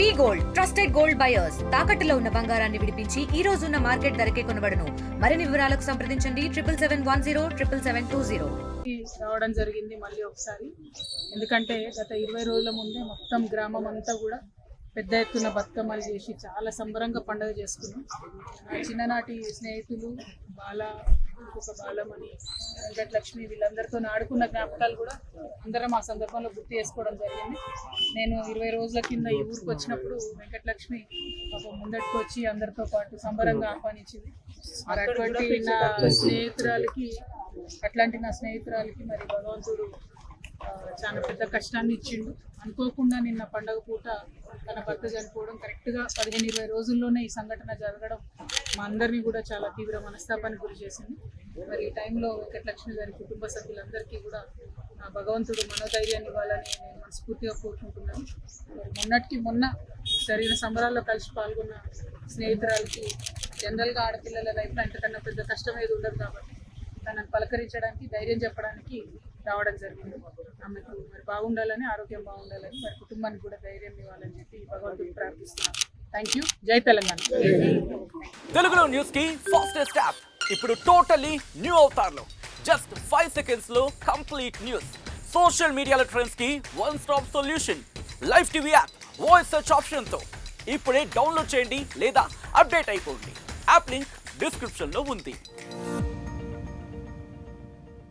V gold trusted gold buyers. తాకట్టులో ఉన్న బంగారాన్ని విడిపించి ఈ రోజు ఉన్న మార్కెట్ ధరకే కొనబడను. మరిన్ని వివరాలకు సంప్రదించండి. Triple seven one zero triple seven two zero. రావడం జరిగింది మళ్ళీ ఒకసారి. ఎందుకంటే గత ఇరవై రోజుల ముందే మొత్తం గ్రామం అంతా కూడా పెద్ద ఎత్తున బతుకమ్మలు చేసి చాలా సంబరంగా పండుగ చేసుకున్నాం. చిన్ననాటి స్నేహితులు బాల ఇంకొక బాలమణి వెంకటలక్ష్మి వీళ్ళందరితో ఆడుకున్న జ్ఞాపకాలు కూడా అందరం ఆ సందర్భంలో గుర్తు చేసుకోవడం జరిగింది. నేను ఇరవై రోజుల కింద ఈ ఊరికి వచ్చినప్పుడు వెంకటలక్ష్మి ఒక ముందటికి వచ్చి అందరితో పాటు సంబరంగా ఆహ్వానించింది. మరి అటువంటి నా స్నేహితురాలకి అట్లాంటి నా స్నేహితురాలకి మరి భగవంతుడు చాలా పెద్ద కష్టాన్ని ఇచ్చిండు. అనుకోకుండా నిన్న పండగ పూట తన భర్త చనిపోవడం కరెక్ట్గా పదిహేను ఇరవై రోజుల్లోనే ఈ సంఘటన జరగడం మా అందరినీ కూడా చాలా తీవ్ర మనస్తాపానికి గురి చేసింది. మరి ఈ టైంలో వెంకటలక్ష్మి గారి కుటుంబ సభ్యులందరికీ కూడా భగవంతుడు మనోధైర్యాన్ని ఇవ్వాలని నేను మనస్ఫూర్తిగా కోరుకుంటున్నాను. మరి మొన్నటికి మొన్న జరిగిన సంబరాల్లో కలిసి పాల్గొన్న స్నేహితురాలకి జనరల్గా ఆడపిల్లల లైఫ్లో ఇంతకన్నా పెద్ద కష్టం ఏది ఉండదు కాబట్టి తనను పలకరించడానికి ధైర్యం చెప్పడానికి రావడం జరిగింది. ఆమెకు మరి బాగుండాలని ఆరోగ్యం బాగుండాలని మరి కుటుంబానికి కూడా ధైర్యం ఇవ్వాలని చెప్పి భగవంతుడు ప్రార్థిస్తున్నాను థ్యాంక్ యూ జై తెలంగాణ. తెలుగులో న్యూస్కి ఫాస్టెస్ట్ యాప్ ఇప్పుడు టోటలీ న్యూ అవతార్లో జస్ట్ ఫైవ్ సెకండ్స్లో కంప్లీట్ న్యూస్ సోషల్ మీడియాలో ట్రెండ్స్కి one stop solution live TV app voice search ఆప్షన్తో. ఇప్పుడే డౌన్లోడ్ చేయండి లేదా అప్డేట్ అయిపోండి. యాప్ లింక్ డిస్క్రిప్షన్లో ఉంది.